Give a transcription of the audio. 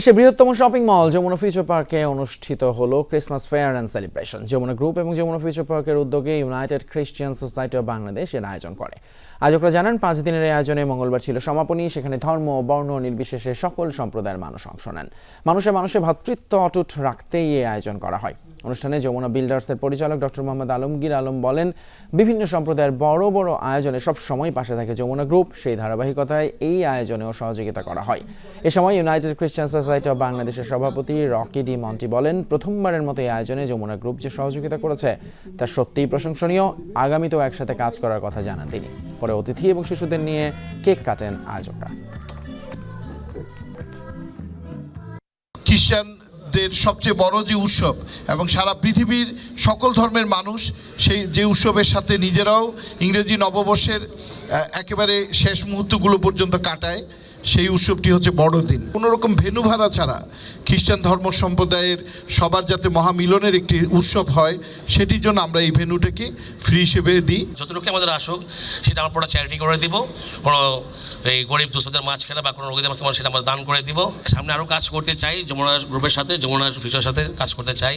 দেশের বৃহত্তম shopping mall Jamuna future পার্কে অনুষ্ঠিত হলো Christmas fair and celebration Jamuna group এবং যমুনা ফিউচার পার্কের উদ্যোগে United Christian society of Bangladesh এর আয়োজন করে। আয়োজকরা জানান, পাঁচ দিনের এই আয়োজনে মঙ্গলবার ছিল সমাপনী, সেখানে ধর্ম, বর্ণ নির্বিশেষে সকল সম্প্রদায়ের মানুষ অংশ নেন। মানুষে মানুষে ভ্রাতৃত্ব অটুট রাখতেই এই আয়োজন করা হয়। অনুষ্ঠানে যমুনা বিল্ডার্সের পরিচালক ডক্টর মোহাম্মদ আলমগীর আলম বলেন, বিভিন্ন সম্প্রদায়ের বড় বড় আয়োজনে সব সময় পাশে থাকে যমুনা গ্রুপ, সেই ধারাবাহিকতায় এই আয়োজনেও সহযোগিতা করা হয়। এ সময় ইউনাইটেড খ্রিস্টান সোসাইটি অব বাংলাদেশের সভাপতি রকি ডি মন্টি বলেন, প্রথমবারের মতো এই আয়োজনে যমুনা গ্রুপ যে সহযোগিতা করেছে, তা সত্যিই প্রশংসনীয়। আগামীতেও একসাথে কাজ করার কথা জানান তিনি। পরে অতিথি এবং শিশুদের নিয়ে কেক কাটেন আয়োজকরা। খ্রিস্টানদের সবচেয়ে বড় যে উৎসব এবং সারা পৃথিবীর সকল ধর্মের মানুষ সেই যে উৎসবের সাথে নিজেরাও ইংরেজি নববর্ষের একেবারে শেষ মুহূর্তগুলো পর্যন্ত কাটায়। সেই উৎসবটি হচ্ছে বড়দিন। কোনো রকম ভেনু ভাড়া ছাড়া খ্রিস্টান ধর্ম সম্প্রদায়ের সবার যাতে মহামিলনের একটি উৎসব হয়, সেটির জন্য আমরা এই ভেনুটাকে ফ্রি হিসেবে দিই। যতটুকু আমাদের আসুক, সেটা আমরা পুরো চ্যারিটি করে দিব। কোনো, এই গরিব দুস্থদের মাঝখানে বা কোনো রোগীদের মাঝখানে সেটা আমরা দান করে দিব। সামনে আরও কাজ করতে চাই, যমুনা গ্রুপের সাথে, যমুনা ফিউচার সাথে কাজ করতে চাই।